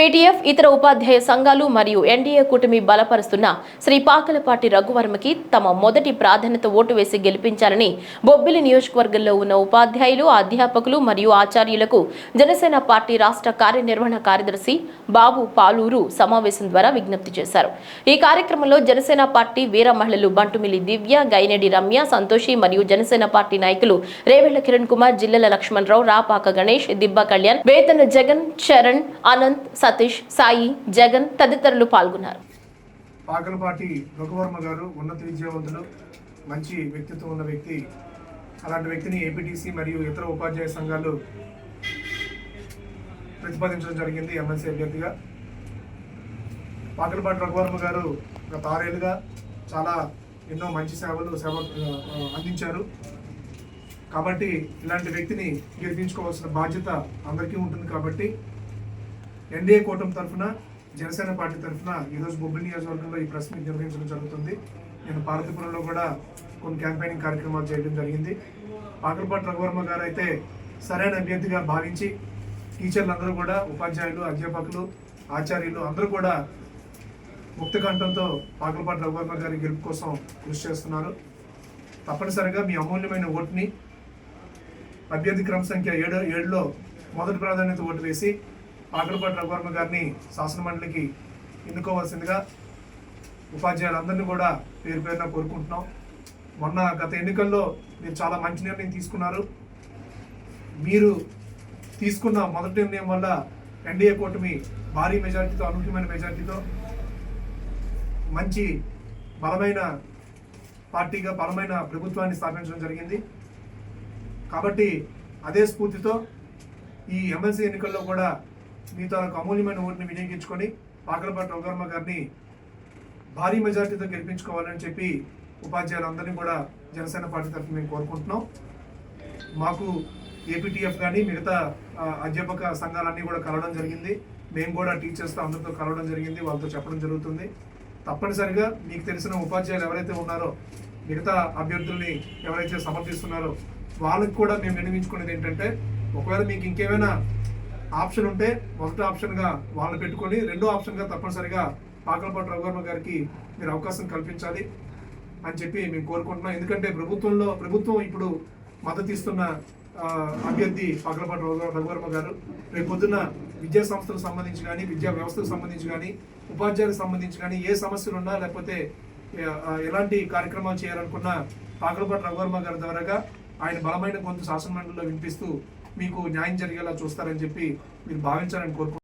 PTF ఇతర ఉపాధ్యాయ సంఘాలు మరియు ఎన్డీఏ కూటమి బలపరుస్తున్న శ్రీ పాకలపాటి రఘువర్మకి తమ మొదటి ప్రాధాన్యత ఓటు వేసి గెలిపించాలని బొబ్బిలి నియోజకవర్గంలో ఉన్న ఉపాధ్యాయులు అధ్యాపకులు మరియు ఆచార్యులకు జనసేన పార్టీ రాష్ట్ర కార్యనిర్వహణ కార్యదర్శి బాబు పాలూరు సమావేశం ద్వారా విజ్ఞప్తి చేశారు. ఈ కార్యక్రమంలో జనసేన పార్టీ వీర మహిళలు బంటుమిలి దివ్య గైనెడి రమ్య సంతోషి మరియు జనసేన పార్టీ నాయకులు రేవెళ్ళ కిరణ్ కుమార్ జిల్లెల లక్ష్మణరావు రాపాక గణేష్ దిబ్బ కళ్యాణ్ వేతన జగన్ చరణ్ అనంత్ సతీష్ సాయి జగన్ తదితరులు పాల్గొన్నారు. పాకలపాటి రఘువర్మ గారు ఉన్నత విద్యావంతులు మంచి వ్యక్తిత్వం ఉన్న వ్యక్తి. అలాంటి వ్యక్తిని ఏపీటీసీ మరియు ఇతర ఉపాధ్యాయ సంఘాలు ప్రతిపాదించడం జరిగింది ఎమ్మెల్సీ అభ్యర్థిగా. పాకలపాటి రఘువర్మ గారు గత ఆరేళ్ళుగా చాలా ఎన్నో మంచి సేవలు సేవ అందించారు. కాబట్టి ఇలాంటి వ్యక్తిని గెలిపించుకోవాల్సిన బాధ్యత అందరికీ ఉంటుంది కాబట్టి ఎన్డీఏ కూటమి తరఫున జనసేన పార్టీ తరఫున ఈరోజు బొబ్బిలి నియోజకవర్గంలో ఈ ప్రెస్ మీట్ నిర్వహించడం జరుగుతుంది. నేను పార్వతీపురంలో కూడా కొన్ని క్యాంపెయినింగ్ కార్యక్రమాలు చేయడం జరిగింది. పాకలపాటి రఘువర్మ గారు అయితే సరైన అభ్యర్థిగా భావించి టీచర్లు కూడా ఉపాధ్యాయులు అధ్యాపకులు ఆచార్యులు అందరూ కూడా ముక్త కంఠంతో పాకలపాటి రఘువర్మ గారి గెలుపు కోసం కృషి చేస్తున్నారు. తప్పనిసరిగా మీ అమూల్యమైన ఓటుని అభ్యర్థి క్రమ సంఖ్య ఏడు ఏడులో మొదటి ప్రాధాన్యత ఓటు వేసి పాకలపాటి రఘువర్మ గారిని శాసనమండలికి ఎన్నుకోవాల్సిందిగా ఉపాధ్యాయులందరినీ కూడా పేరు పేరున కోరుకుంటున్నాం. మొన్న గత ఎన్నికల్లో మీరు చాలా మంచి నిర్ణయం తీసుకున్నారు. మీరు తీసుకున్న మొదటి నిర్ణయం వల్ల ఎన్డీఏ కూటమి భారీ మెజార్టీతో అనూహ్యమైన మెజారిటీతో మంచి బలమైన పార్టీగా బలమైన ప్రభుత్వాన్ని స్థాపించడం జరిగింది. కాబట్టి అదే స్ఫూర్తితో ఈ ఎమ్మెల్సీ ఎన్నికల్లో కూడా మీ తాలూకు అమూల్యమైన ఓటుని వినియోగించుకొని పాకలపాటి రఘువర్మ గారిని భారీ మెజార్టీతో గెలిపించుకోవాలని చెప్పి ఉపాధ్యాయులందరినీ కూడా జనసేన పార్టీ తరఫున మేము కోరుకుంటున్నాం. మాకు ఏపీటీఎఫ్ కానీ మిగతా అధ్యాపక సంఘాలన్నీ కూడా కలవడం జరిగింది. మేము కూడా టీచర్స్తో అందరితో కలవడం జరిగింది వాళ్ళతో చెప్పడం జరుగుతుంది. తప్పనిసరిగా మీకు తెలిసిన ఉపాధ్యాయులు ఎవరైతే ఉన్నారో మిగతా అభ్యర్థుల్ని ఎవరైతే సమర్థిస్తున్నారో వాళ్ళకి కూడా మేము వినియోగించుకునేది ఏంటంటే ఒకవేళ మీకు ఇంకేమైనా ఆప్షన్ ఉంటే మొదటి ఆప్షన్గా వాళ్ళు పెట్టుకొని రెండో ఆప్షన్గా తప్పనిసరిగా పాకలపాటి రఘువర్మ గారికి మీరు అవకాశం కల్పించాలి అని చెప్పి మేము కోరుకుంటున్నాం. ఎందుకంటే ప్రభుత్వంలో ప్రభుత్వం ఇప్పుడు మద్దతు ఇస్తున్న అభ్యర్థి పగలపాటి రఘువర్మ గారు రేపు పొద్దున్న విద్యా సంస్థలకు సంబంధించి కానీ విద్యా వ్యవస్థకు సంబంధించి కానీ ఉపాధ్యాయులకు సంబంధించి కానీ ఏ సమస్యలు ఉన్నా లేకపోతే ఎలాంటి కార్యక్రమాలు చేయాలనుకున్నా పాకలపాటి రఘువర్మ గారి ద్వారాగా ఆయన బలమైన గొంతు శాసనమండలిలో వినిపిస్తూ మీకు న్యాయం జరిగేలా చూస్తారని చెప్పి మీరు భావించాలని కోరుకుంటున్నాను.